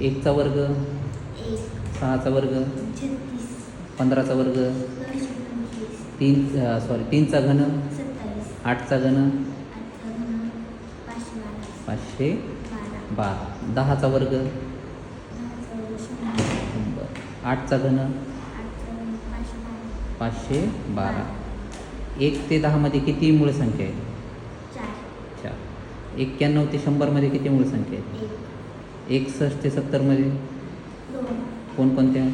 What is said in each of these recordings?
एकचा वर्ग सहाचा वर्ग पंधराचा वर्ग तीन सॉरी तीनचा घन आठचा घन पाचशे बारा. दहाचा वर्ग आठचा घन पाचशे बारा. एक ते दहामध्ये किती मूळ संख्या आहे? चार. एक्क्याण्णव ते शंभरमध्ये किती मूळ संख्या एक. एकसष्ट ते सत्तरमध्ये? कोणकोणत्या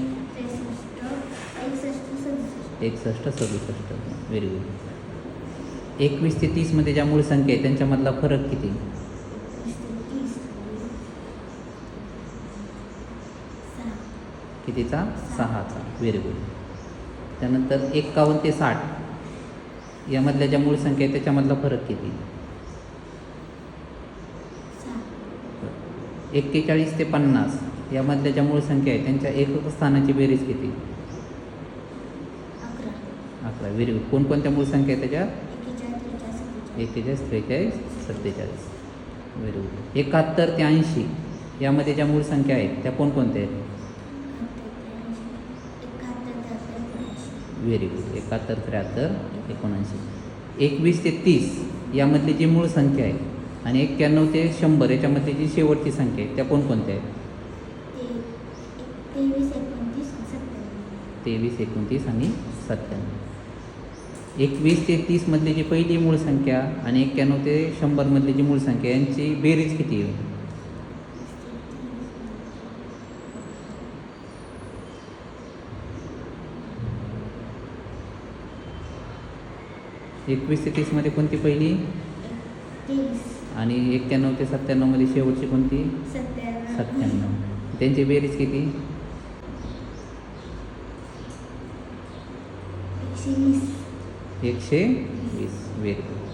एकसष्ट सदुसष्ट. व्हेरी गुड एकवीस ते तीसमध्ये ज्या मूळ संख्या आहे त्यांच्यामधला फरक किती? कितीचा? सहाचा. व्हेरी गुड त्यानंतर एक्कावन्न ते साठ. यामधल्या ज्या मूळ संख्या आहे त्याच्यामधला फरक किती? एक्केचाळीस ते पन्नास यामधल्या ज्या मूळ संख्या आहे त्यांच्या एकक स्थानाची बेरीज किती? अकरा. गुड कोणकोणत्या मूळ संख्या आहे त्याच्या? एक्केचाळीस त्रेचाळीस सत्तेचाळीस. व्हेरी गुड एकाहत्तर ते ऐंशी यामध्ये ज्या मूळ संख्या आहेत त्या कोणकोणत्या आहेत? व्हेरी गुड एकाहत्तर त्र्याहत्तर एकोणऐंशी. एकवीस ते तीस यामधली जी मूळ संख्या आहे आणि एक्क्याण्णव ते शंभर याच्यामधली जी शेवटची संख्या आहे त्या कोणकोणत्या आहेत? तेवीस एकोणतीस आणि सत्त्याण्णव. एकवीस ते तीसमधली जी पहिली मूळ संख्या आणि एक्क्याण्णव ते शंभरमधली जी मूळ संख्या यांची बेरीज किती आहे? एकवीस ते तीसमध्ये कोणती पहिली? आणि एक्क्याण्णव ते सत्त्याण्णवमध्ये शेवटची कोणती? सत्त्याण्णव. त्यांची बेरीज किती? एकशे वीस. गुड